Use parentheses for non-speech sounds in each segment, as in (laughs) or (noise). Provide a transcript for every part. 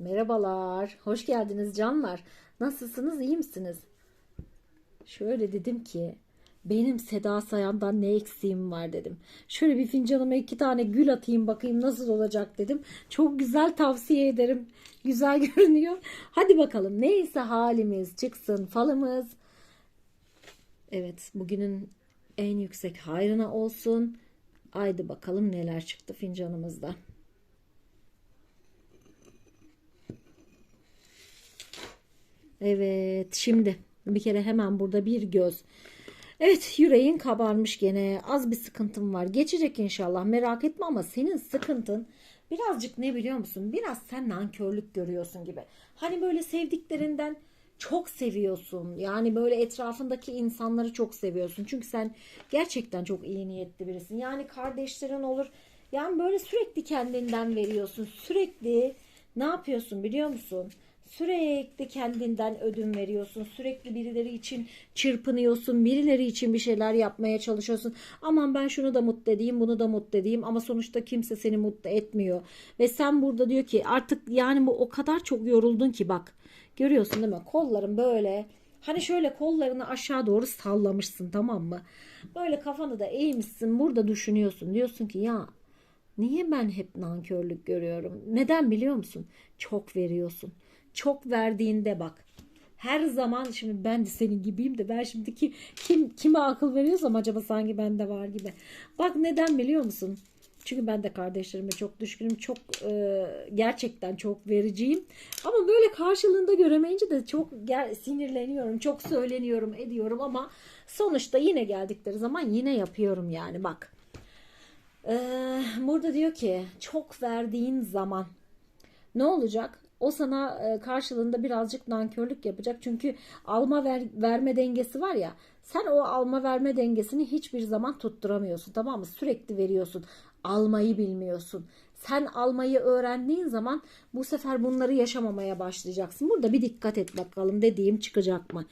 Merhabalar, hoş geldiniz canlar. Nasılsınız, iyi misiniz? Şöyle dedim ki, benim Seda Sayan'dan ne eksiğim var dedim. Şöyle bir fincanıma iki tane gül atayım bakayım nasıl olacak dedim. Çok güzel tavsiye ederim. Güzel (laughs) görünüyor. Hadi bakalım neyse halimiz çıksın falımız. Evet bugünün en yüksek hayrına olsun. Haydi bakalım neler çıktı fincanımızda. Evet şimdi bir kere hemen burada bir göz. Evet yüreğin kabarmış gene az bir sıkıntım var. Geçecek inşallah merak etme ama senin sıkıntın birazcık ne biliyor musun? Biraz sen nankörlük görüyorsun gibi. Hani böyle sevdiklerinden çok seviyorsun. Yani böyle etrafındaki insanları çok seviyorsun. Çünkü sen gerçekten çok iyi niyetli birisin. Yani kardeşlerin olur. Yani böyle sürekli kendinden veriyorsun. Sürekli ne yapıyorsun biliyor musun? Sürekli kendinden ödün veriyorsun. Sürekli birileri için çırpınıyorsun. Birileri için bir şeyler yapmaya çalışıyorsun. Aman ben şunu da mutlu edeyim, bunu da mutlu edeyim ama sonuçta kimse seni mutlu etmiyor. Ve sen burada diyor ki artık yani bu o kadar çok yoruldun ki bak. Görüyorsun değil mi? Kolların böyle Hani şöyle kollarını aşağı doğru sallamışsın tamam mı? Böyle kafanı da eğmişsin. Burada düşünüyorsun. Diyorsun ki ya Niye ben hep nankörlük görüyorum? Neden biliyor musun? Çok veriyorsun. Çok verdiğinde bak. Her zaman şimdi ben de senin gibiyim de ben şimdi ki, kim kime akıl veriyorsam acaba sanki bende var gibi. Bak neden biliyor musun? Çünkü ben de kardeşlerime çok düşkünüm. Çok e, gerçekten çok vericiyim. Ama böyle karşılığında göremeyince de çok sinirleniyorum. Çok söyleniyorum, ediyorum ama sonuçta yine geldikleri zaman yine yapıyorum yani bak. Ee, burada diyor ki çok verdiğin zaman ne olacak? O sana e, karşılığında birazcık nankörlük yapacak. Çünkü alma ver, verme dengesi var ya. Sen o alma verme dengesini hiçbir zaman tutturamıyorsun. Tamam mı? Sürekli veriyorsun. Almayı bilmiyorsun. Sen almayı öğrendiğin zaman bu sefer bunları yaşamamaya başlayacaksın. Burada bir dikkat et bakalım dediğim çıkacak mı?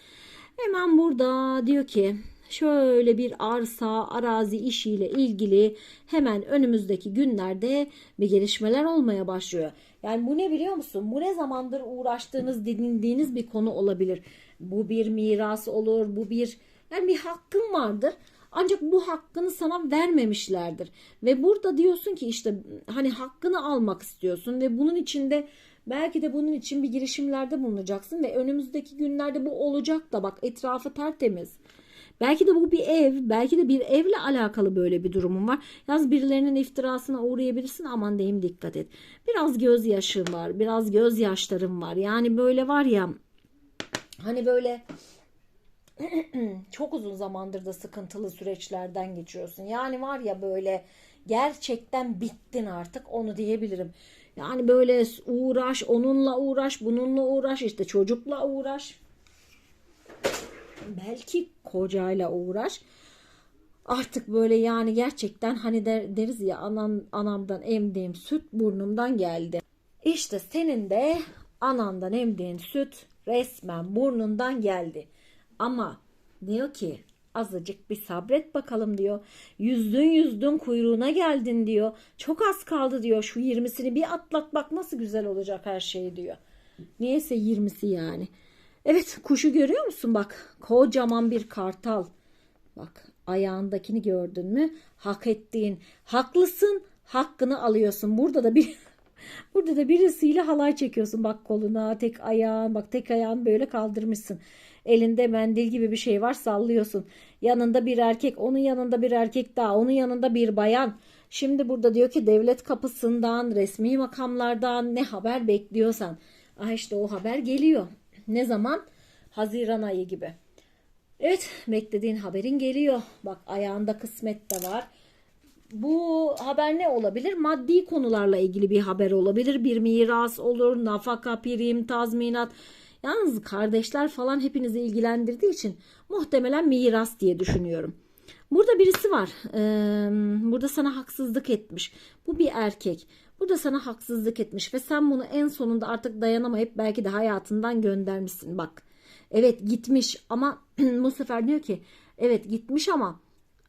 Hemen burada diyor ki şöyle bir arsa, arazi işiyle ilgili hemen önümüzdeki günlerde bir gelişmeler olmaya başlıyor. Yani bu ne biliyor musun? Bu ne zamandır uğraştığınız, dinlediğiniz bir konu olabilir. Bu bir miras olur, bu bir yani bir hakkın vardır. Ancak bu hakkını sana vermemişlerdir. Ve burada diyorsun ki işte hani hakkını almak istiyorsun ve bunun içinde belki de bunun için bir girişimlerde bulunacaksın ve önümüzdeki günlerde bu olacak da bak etrafı tertemiz. Belki de bu bir ev, belki de bir evle alakalı böyle bir durumun var. Yaz birilerinin iftirasına uğrayabilirsin aman diyeyim dikkat et. Biraz gözyaşın var, biraz gözyaşlarım var. Yani böyle var ya hani böyle (clears throat) çok uzun zamandır da sıkıntılı süreçlerden geçiyorsun. Yani var ya böyle gerçekten bittin artık onu diyebilirim. Yani böyle uğraş, onunla uğraş, bununla uğraş, işte çocukla uğraş. Belki kocayla uğraş. Artık böyle yani gerçekten hani der, deriz ya anam, anamdan emdiğim süt burnumdan geldi. İşte senin de anandan emdiğin süt resmen burnundan geldi. Ama diyor ki azıcık bir sabret bakalım diyor. Yüzdün yüzdün kuyruğuna geldin diyor. Çok az kaldı diyor. Şu 20'sini bir atlat bak nasıl güzel olacak her şey diyor. Niyeyse 20'si yani. Evet kuşu görüyor musun bak kocaman bir kartal. Bak ayağındakini gördün mü? Hak ettiğin. Haklısın hakkını alıyorsun. Burada da bir (laughs) Burada da birisiyle halay çekiyorsun. Bak koluna tek ayağın bak tek ayağını böyle kaldırmışsın. Elinde mendil gibi bir şey var sallıyorsun. Yanında bir erkek onun yanında bir erkek daha onun yanında bir bayan. Şimdi burada diyor ki devlet kapısından resmi makamlardan ne haber bekliyorsan. Ah işte o haber geliyor. Ne zaman? Haziran ayı gibi. Evet beklediğin haberin geliyor. Bak ayağında kısmet de var. Bu haber ne olabilir? Maddi konularla ilgili bir haber olabilir. Bir miras olur, nafaka, prim, tazminat. Yalnız kardeşler falan hepinizi ilgilendirdiği için muhtemelen miras diye düşünüyorum. Burada birisi var. Ee, burada sana haksızlık etmiş. Bu bir erkek. Burada sana haksızlık etmiş ve sen bunu en sonunda artık dayanamayıp belki de hayatından göndermişsin. Bak. Evet gitmiş ama (clears throat) bu sefer diyor ki evet gitmiş ama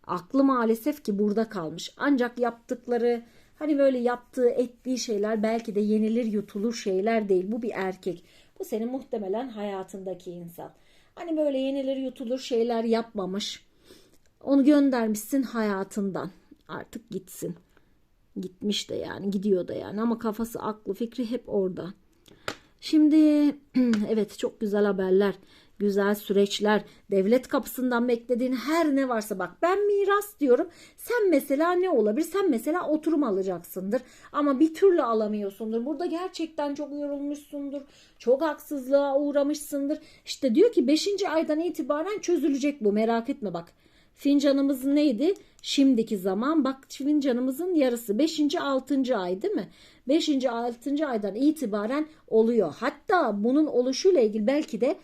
aklı maalesef ki burada kalmış. Ancak yaptıkları Hani böyle yaptığı ettiği şeyler belki de yenilir yutulur şeyler değil. Bu bir erkek. Bu senin muhtemelen hayatındaki insan. Hani böyle yenilir yutulur şeyler yapmamış. Onu göndermişsin hayatından. Artık gitsin. Gitmiş de yani gidiyor da yani ama kafası aklı fikri hep orada. Şimdi (clears throat) evet çok güzel haberler, güzel süreçler, devlet kapısından beklediğin her ne varsa bak ben miras diyorum. Sen mesela ne olabilir? Sen mesela oturum alacaksındır ama bir türlü alamıyorsundur. Burada gerçekten çok yorulmuşsundur. Çok haksızlığa uğramışsındır. İşte diyor ki 5. aydan itibaren çözülecek bu merak etme bak. Fincanımız neydi? Şimdiki zaman bak fincanımızın yarısı 5. 6. ay değil mi? 5. 6. aydan itibaren oluyor. Hatta bunun oluşuyla ilgili belki de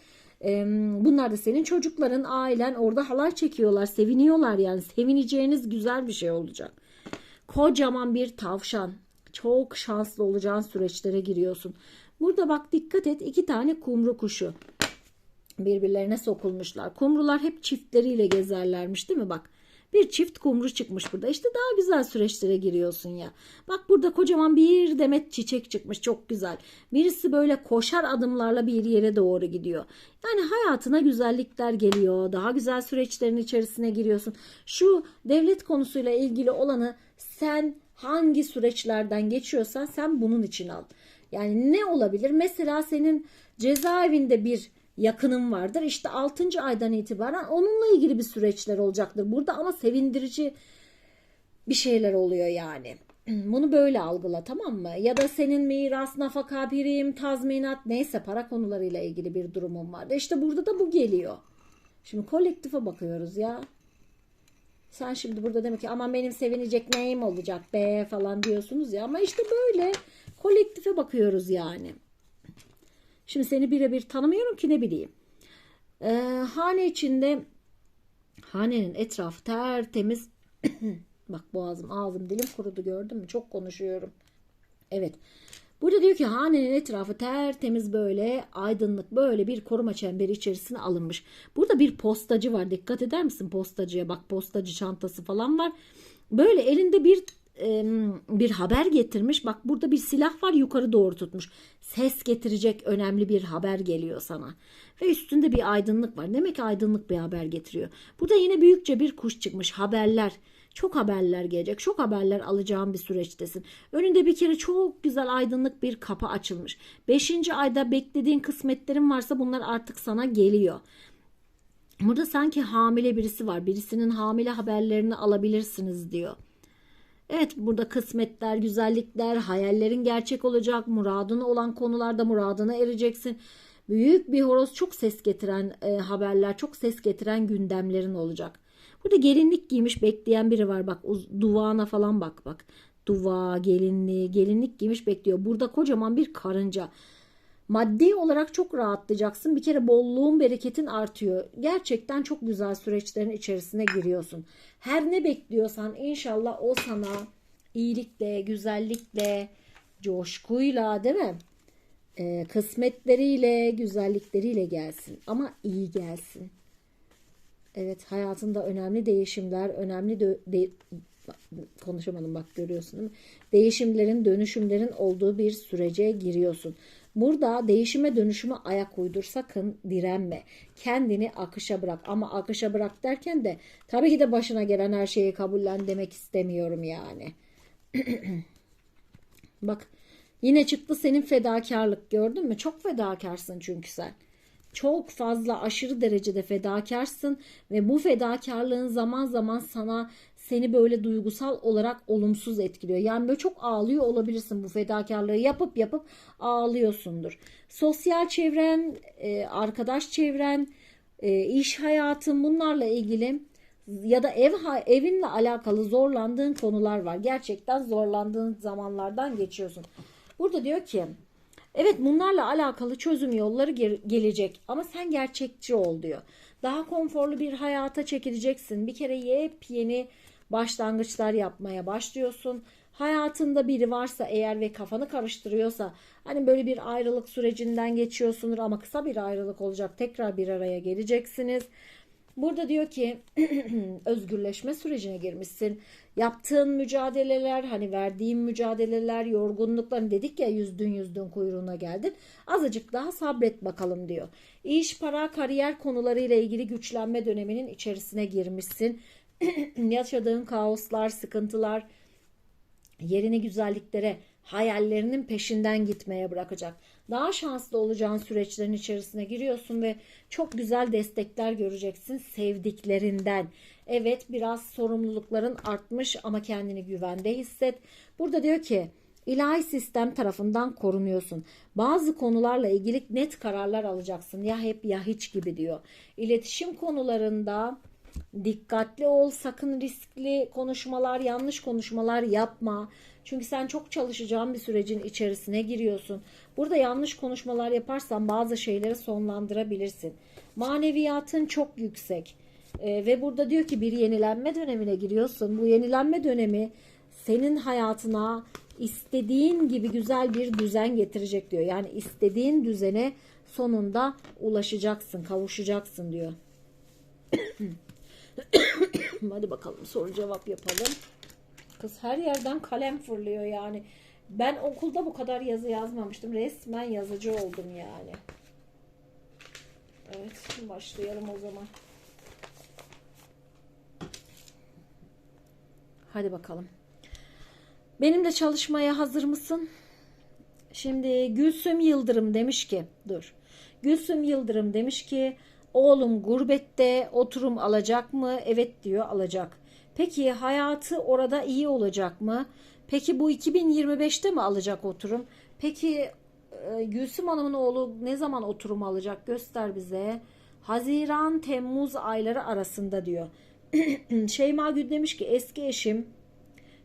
e, bunlar da senin çocukların, ailen orada halay çekiyorlar, seviniyorlar yani. Sevineceğiniz güzel bir şey olacak. Kocaman bir tavşan. Çok şanslı olacağın süreçlere giriyorsun. Burada bak dikkat et iki tane kumru kuşu birbirlerine sokulmuşlar. Kumrular hep çiftleriyle gezerlermiş değil mi bak? Bir çift kumru çıkmış burada. İşte daha güzel süreçlere giriyorsun ya. Bak burada kocaman bir demet çiçek çıkmış. Çok güzel. Birisi böyle koşar adımlarla bir yere doğru gidiyor. Yani hayatına güzellikler geliyor. Daha güzel süreçlerin içerisine giriyorsun. Şu devlet konusuyla ilgili olanı sen hangi süreçlerden geçiyorsan sen bunun için al. Yani ne olabilir? Mesela senin cezaevinde bir yakınım vardır. İşte 6. aydan itibaren onunla ilgili bir süreçler olacaktır burada ama sevindirici bir şeyler oluyor yani. (clears throat) Bunu böyle algıla tamam mı? Ya da senin miras, nafaka, prim, tazminat neyse para konularıyla ilgili bir durumun vardı. İşte burada da bu geliyor. Şimdi kolektife bakıyoruz ya. Sen şimdi burada demek ki aman benim sevinecek neyim olacak be falan diyorsunuz ya. Ama işte böyle kolektife bakıyoruz yani. Şimdi seni birebir tanımıyorum ki ne bileyim. Ee, hane içinde hanenin etrafı tertemiz. (clears throat) Bak boğazım, ağzım, dilim kurudu gördün mü? Çok konuşuyorum. Evet. Burada diyor ki hanenin etrafı tertemiz böyle aydınlık böyle bir koruma çemberi içerisine alınmış. Burada bir postacı var. Dikkat eder misin postacıya? Bak postacı çantası falan var. Böyle elinde bir bir haber getirmiş. Bak burada bir silah var yukarı doğru tutmuş. Ses getirecek önemli bir haber geliyor sana. Ve üstünde bir aydınlık var. Demek ki aydınlık bir haber getiriyor. Burada yine büyükçe bir kuş çıkmış. Haberler. Çok haberler gelecek. Çok haberler alacağın bir süreçtesin. Önünde bir kere çok güzel aydınlık bir kapı açılmış. Beşinci ayda beklediğin kısmetlerin varsa bunlar artık sana geliyor. Burada sanki hamile birisi var. Birisinin hamile haberlerini alabilirsiniz diyor. Evet burada kısmetler, güzellikler, hayallerin gerçek olacak, muradın olan konularda muradına ereceksin. Büyük bir horoz çok ses getiren e, haberler, çok ses getiren gündemlerin olacak. Burada gelinlik giymiş bekleyen biri var bak duvağına falan bak bak. Duva, gelinliği, gelinlik giymiş bekliyor. Burada kocaman bir karınca. Maddi olarak çok rahatlayacaksın. Bir kere bolluğun, bereketin artıyor. Gerçekten çok güzel süreçlerin içerisine giriyorsun. Her ne bekliyorsan inşallah o sana iyilikle, güzellikle, coşkuyla değil mi? Ee, kısmetleriyle, güzellikleriyle gelsin. Ama iyi gelsin. Evet hayatında önemli değişimler, önemli de, de, konuşamadım bak görüyorsun değil mi? Değişimlerin, dönüşümlerin olduğu bir sürece giriyorsun. Burada değişime dönüşüme ayak uydur sakın direnme. Kendini akışa bırak ama akışa bırak derken de tabii ki de başına gelen her şeyi kabullen demek istemiyorum yani. (clears throat) Bak yine çıktı senin fedakarlık gördün mü? Çok fedakarsın çünkü sen. Çok fazla aşırı derecede fedakarsın ve bu fedakarlığın zaman zaman sana seni böyle duygusal olarak olumsuz etkiliyor. Yani böyle çok ağlıyor olabilirsin bu fedakarlığı yapıp yapıp ağlıyorsundur. Sosyal çevren, e, arkadaş çevren, e, iş hayatın bunlarla ilgili ya da ev evinle alakalı zorlandığın konular var. Gerçekten zorlandığın zamanlardan geçiyorsun. Burada diyor ki evet bunlarla alakalı çözüm yolları gelecek ama sen gerçekçi ol diyor. Daha konforlu bir hayata çekileceksin. Bir kere yepyeni başlangıçlar yapmaya başlıyorsun. Hayatında biri varsa eğer ve kafanı karıştırıyorsa hani böyle bir ayrılık sürecinden geçiyorsunuz ama kısa bir ayrılık olacak. Tekrar bir araya geleceksiniz. Burada diyor ki (clears throat) özgürleşme sürecine girmişsin. Yaptığın mücadeleler, hani verdiğin mücadeleler, yorgunlukların dedik ya yüzdün yüzdün kuyruğuna geldin. Azıcık daha sabret bakalım diyor. İş, para, kariyer konularıyla ilgili güçlenme döneminin içerisine girmişsin. (clears throat) Yaşadığın kaoslar, sıkıntılar, yerini güzelliklere, hayallerinin peşinden gitmeye bırakacak. Daha şanslı olacağın süreçlerin içerisine giriyorsun ve çok güzel destekler göreceksin sevdiklerinden. Evet biraz sorumlulukların artmış ama kendini güvende hisset. Burada diyor ki ilahi sistem tarafından korunuyorsun. Bazı konularla ilgili net kararlar alacaksın. Ya hep ya hiç gibi diyor. İletişim konularında dikkatli ol, sakın riskli konuşmalar, yanlış konuşmalar yapma. Çünkü sen çok çalışacağın bir sürecin içerisine giriyorsun. Burada yanlış konuşmalar yaparsan bazı şeyleri sonlandırabilirsin. Maneviyatın çok yüksek. Ee, ve burada diyor ki bir yenilenme dönemine giriyorsun. Bu yenilenme dönemi senin hayatına istediğin gibi güzel bir düzen getirecek diyor. Yani istediğin düzene sonunda ulaşacaksın, kavuşacaksın diyor. (coughs) Hadi bakalım soru cevap yapalım. Kız her yerden kalem fırlıyor yani. Ben okulda bu kadar yazı yazmamıştım. Resmen yazıcı oldum yani. Evet başlayalım o zaman. Hadi bakalım. Benimle çalışmaya hazır mısın? Şimdi Gülsüm Yıldırım demiş ki dur. Gülsüm Yıldırım demiş ki oğlum gurbette oturum alacak mı? Evet diyor alacak. Peki hayatı orada iyi olacak mı? Peki bu 2025'te mi alacak oturum? Peki e, Gülsüm Hanım'ın oğlu ne zaman oturum alacak? Göster bize. Haziran, Temmuz ayları arasında diyor. (clears throat) Şeyma Gül demiş ki eski eşim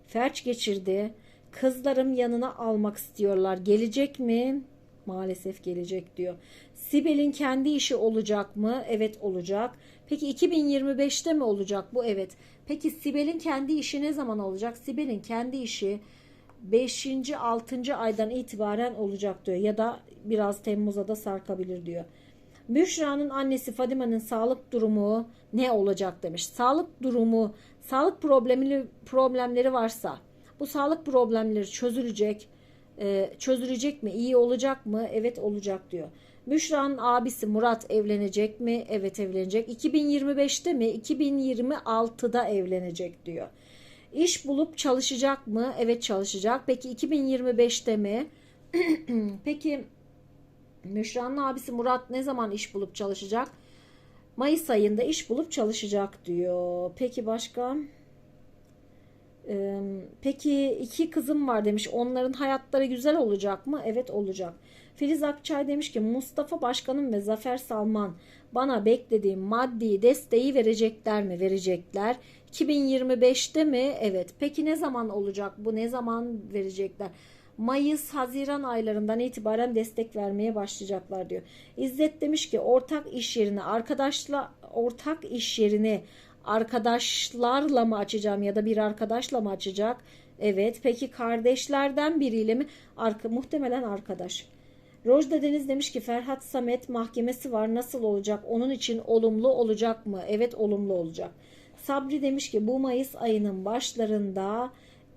felç geçirdi. Kızlarım yanına almak istiyorlar. Gelecek mi? Maalesef gelecek diyor. Sibel'in kendi işi olacak mı? Evet olacak. Peki 2025'te mi olacak bu? Evet. Peki Sibel'in kendi işi ne zaman olacak? Sibel'in kendi işi 5. 6. aydan itibaren olacak diyor. Ya da biraz Temmuz'a da sarkabilir diyor. Büşra'nın annesi Fadime'nin sağlık durumu ne olacak demiş. Sağlık durumu, sağlık problemleri, problemleri varsa bu sağlık problemleri çözülecek. Ee, çözülecek mi? İyi olacak mı? Evet olacak diyor. Büşra'nın abisi Murat evlenecek mi? Evet evlenecek. 2025'te mi? 2026'da evlenecek diyor. İş bulup çalışacak mı? Evet çalışacak. Peki 2025'te mi? (clears throat) Peki Müşra'nın abisi Murat ne zaman iş bulup çalışacak? Mayıs ayında iş bulup çalışacak diyor. Peki başka? Ee, peki iki kızım var demiş. Onların hayatları güzel olacak mı? Evet olacak. Filiz Akçay demiş ki Mustafa Başkanım ve Zafer Salman bana beklediğim maddi desteği verecekler mi? Verecekler. 2025'te mi? Evet. Peki ne zaman olacak bu? Ne zaman verecekler? Mayıs, Haziran aylarından itibaren destek vermeye başlayacaklar diyor. İzzet demiş ki ortak iş yerini arkadaşla ortak iş yerini arkadaşlarla mı açacağım ya da bir arkadaşla mı açacak? Evet. Peki kardeşlerden biriyle mi? Arka, muhtemelen arkadaş. Rojda Deniz demiş ki Ferhat Samet mahkemesi var nasıl olacak? Onun için olumlu olacak mı? Evet olumlu olacak. Sabri demiş ki bu Mayıs ayının başlarında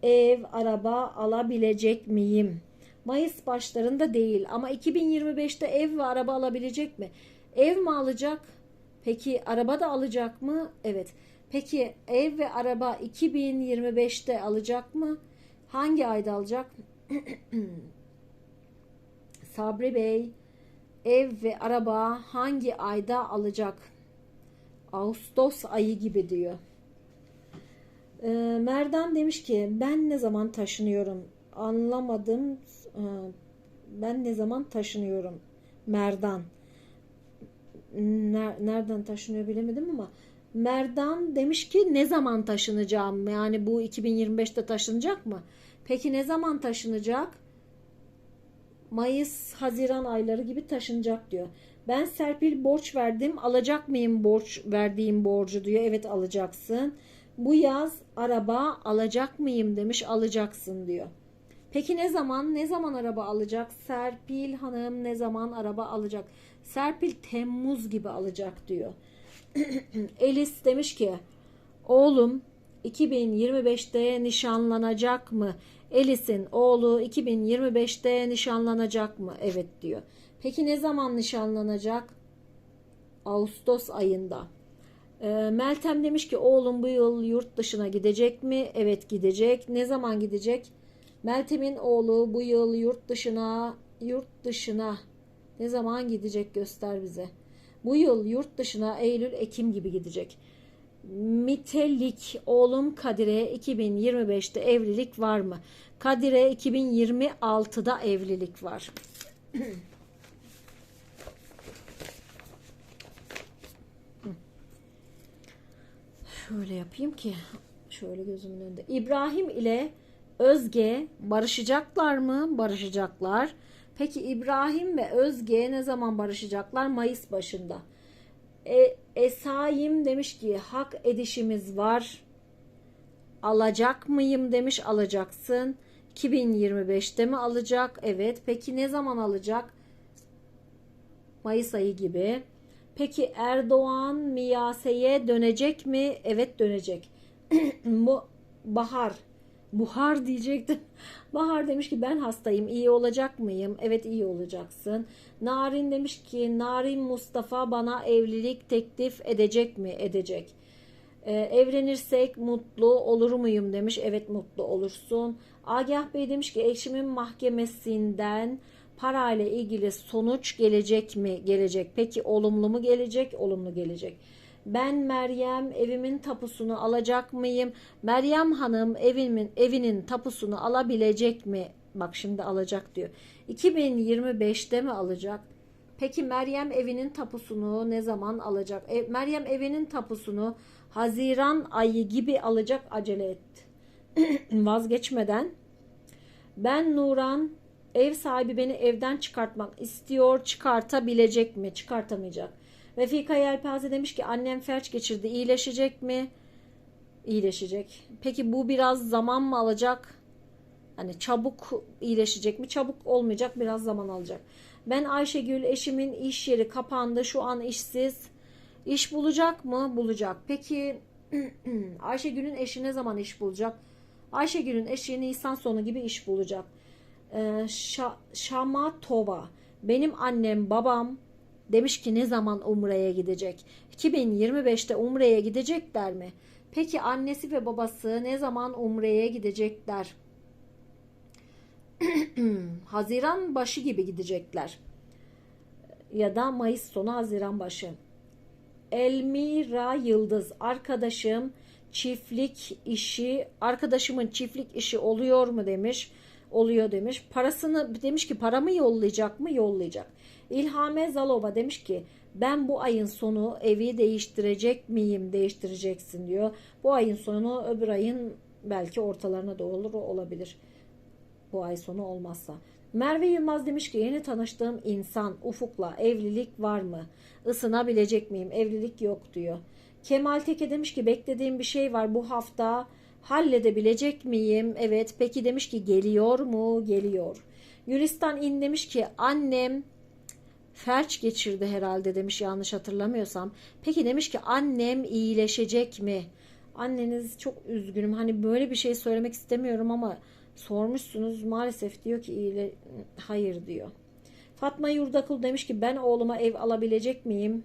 ev, araba alabilecek miyim? Mayıs başlarında değil ama 2025'te ev ve araba alabilecek mi? Ev mi alacak? Peki araba da alacak mı? Evet. Peki ev ve araba 2025'te alacak mı? Hangi ayda alacak? (clears throat) Sabri Bey ev ve araba hangi ayda alacak? Ağustos ayı gibi diyor. Ee, Merdan demiş ki ben ne zaman taşınıyorum? Anlamadım. Ee, ben ne zaman taşınıyorum? Merdan. Nereden taşınıyor bilemedim ama Merdan demiş ki ne zaman taşınacağım? Yani bu 2025'te taşınacak mı? Peki ne zaman taşınacak? Mayıs, Haziran ayları gibi taşınacak diyor. Ben Serpil borç verdim. Alacak mıyım borç verdiğim borcu diyor. Evet alacaksın. Bu yaz araba alacak mıyım demiş. Alacaksın diyor. Peki ne zaman? Ne zaman araba alacak? Serpil Hanım ne zaman araba alacak? Serpil Temmuz gibi alacak diyor. (clears throat) Elis demiş ki oğlum 2025'te nişanlanacak mı? Elis'in oğlu 2025'te nişanlanacak mı? Evet diyor. Peki ne zaman nişanlanacak? Ağustos ayında. Ee, Meltem demiş ki oğlum bu yıl yurt dışına gidecek mi? Evet gidecek. Ne zaman gidecek? Meltem'in oğlu bu yıl yurt dışına yurt dışına ne zaman gidecek göster bize. Bu yıl yurt dışına Eylül Ekim gibi gidecek. Mitelik oğlum Kadir'e 2025'te evlilik var mı? Kadir'e 2026'da evlilik var. Şöyle yapayım ki şöyle gözümün önünde. İbrahim ile Özge barışacaklar mı? Barışacaklar. Peki İbrahim ve Özge ne zaman barışacaklar? Mayıs başında. E, Esaim demiş ki hak edişimiz var. Alacak mıyım demiş alacaksın. 2025'te mi alacak? Evet. Peki ne zaman alacak? Mayıs ayı gibi. Peki Erdoğan Miyase'ye dönecek mi? Evet dönecek. (clears throat) Bu Bahar. Buhar diyecektim. (laughs) Bahar demiş ki ben hastayım. iyi olacak mıyım? Evet iyi olacaksın. Narin demiş ki Narin Mustafa bana evlilik teklif edecek mi? Edecek. Ee, evlenirsek mutlu olur muyum demiş. Evet mutlu olursun. Agah Bey demiş ki eşimin mahkemesinden parayla ilgili sonuç gelecek mi? Gelecek. Peki olumlu mu gelecek? Olumlu gelecek. Ben Meryem evimin tapusunu alacak mıyım? Meryem Hanım evimin evinin tapusunu alabilecek mi? Bak şimdi alacak diyor. 2025'te mi alacak? Peki Meryem evinin tapusunu ne zaman alacak? E, Meryem evinin tapusunu Haziran ayı gibi alacak acele et. (clears throat) Vazgeçmeden. Ben Nuran ev sahibi beni evden çıkartmak istiyor. Çıkartabilecek mi? Çıkartamayacak. Refika Yelpaze demiş ki annem felç geçirdi. İyileşecek mi? İyileşecek. Peki bu biraz zaman mı alacak? Hani çabuk iyileşecek mi? Çabuk olmayacak. Biraz zaman alacak. Ben Ayşegül eşimin iş yeri kapandı. Şu an işsiz. İş bulacak mı? Bulacak. Peki (clears throat) Ayşegül'ün eşi ne zaman iş bulacak? Ayşegül'ün eşi Nisan sonu gibi iş bulacak. Ee, Şa Şamatova. Benim annem babam Demiş ki ne zaman Umre'ye gidecek? 2025'te Umre'ye gidecekler mi? Peki annesi ve babası ne zaman Umre'ye gidecekler? (clears throat) Haziran başı gibi gidecekler. Ya da Mayıs sonu Haziran başı. Elmira Yıldız arkadaşım çiftlik işi arkadaşımın çiftlik işi oluyor mu demiş. Oluyor demiş. Parasını demiş ki paramı yollayacak mı? Yollayacak. İlhame Zalova demiş ki ben bu ayın sonu evi değiştirecek miyim? Değiştireceksin diyor. Bu ayın sonu öbür ayın belki ortalarına da olur olabilir. Bu ay sonu olmazsa. Merve Yılmaz demiş ki yeni tanıştığım insan Ufuk'la evlilik var mı? Isınabilecek miyim? Evlilik yok diyor. Kemal Teke demiş ki beklediğim bir şey var bu hafta halledebilecek miyim? Evet. Peki demiş ki geliyor mu? Geliyor. Gülistan İn demiş ki annem felç geçirdi herhalde demiş yanlış hatırlamıyorsam. Peki demiş ki annem iyileşecek mi? Anneniz çok üzgünüm. Hani böyle bir şey söylemek istemiyorum ama sormuşsunuz maalesef diyor ki iyile hayır diyor. Fatma Yurdakul demiş ki ben oğluma ev alabilecek miyim?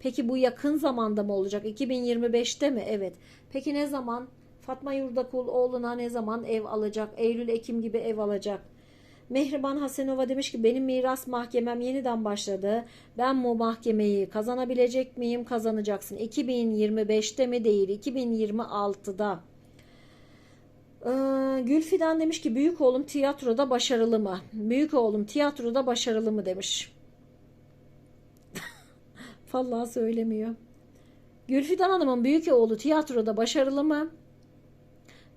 Peki bu yakın zamanda mı olacak? 2025'te mi? Evet. Peki ne zaman? Fatma Yurdakul oğluna ne zaman ev alacak? Eylül, Ekim gibi ev alacak. Mehriban Hasenova demiş ki benim miras mahkemem yeniden başladı. Ben bu mahkemeyi kazanabilecek miyim? Kazanacaksın. 2025'te mi değil 2026'da. Ee, Gülfidan demiş ki büyük oğlum tiyatroda başarılı mı? Büyük oğlum tiyatroda başarılı mı demiş. (laughs) Vallahi söylemiyor. Gülfidan Hanım'ın büyük oğlu tiyatroda başarılı mı?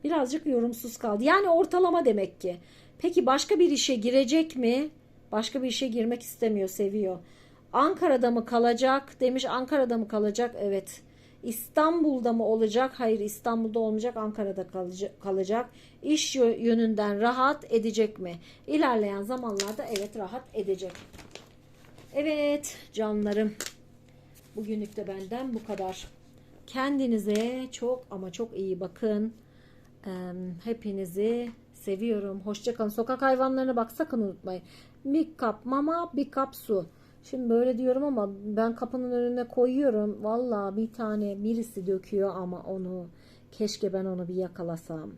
Birazcık yorumsuz kaldı. Yani ortalama demek ki. Peki başka bir işe girecek mi? Başka bir işe girmek istemiyor, seviyor. Ankara'da mı kalacak? Demiş Ankara'da mı kalacak? Evet. İstanbul'da mı olacak? Hayır İstanbul'da olmayacak Ankara'da kalacak. İş yönünden rahat edecek mi? İlerleyen zamanlarda evet rahat edecek. Evet canlarım. Bugünlük de benden bu kadar. Kendinize çok ama çok iyi bakın. Hepinizi seviyorum. Hoşçakalın. Sokak hayvanlarına bak sakın unutmayın. Bir kap mama, bir kap su. Şimdi böyle diyorum ama ben kapının önüne koyuyorum. Valla bir tane birisi döküyor ama onu keşke ben onu bir yakalasam.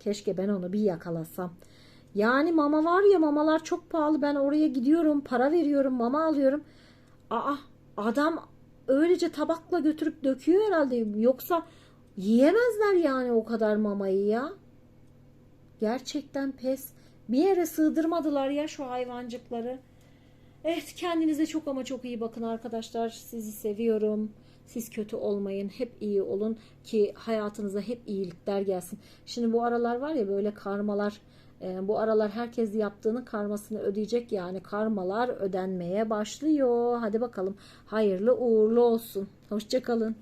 Keşke ben onu bir yakalasam. Yani mama var ya mamalar çok pahalı. Ben oraya gidiyorum, para veriyorum, mama alıyorum. Aa adam öylece tabakla götürüp döküyor herhalde. Yoksa yiyemezler yani o kadar mamayı ya. Gerçekten pes. Bir yere sığdırmadılar ya şu hayvancıkları. Evet kendinize çok ama çok iyi bakın arkadaşlar. Sizi seviyorum. Siz kötü olmayın. Hep iyi olun ki hayatınıza hep iyilikler gelsin. Şimdi bu aralar var ya böyle karmalar. e, bu aralar herkes yaptığının karmasını ödeyecek yani karmalar ödenmeye başlıyor. Hadi bakalım hayırlı uğurlu olsun. Hoşçakalın.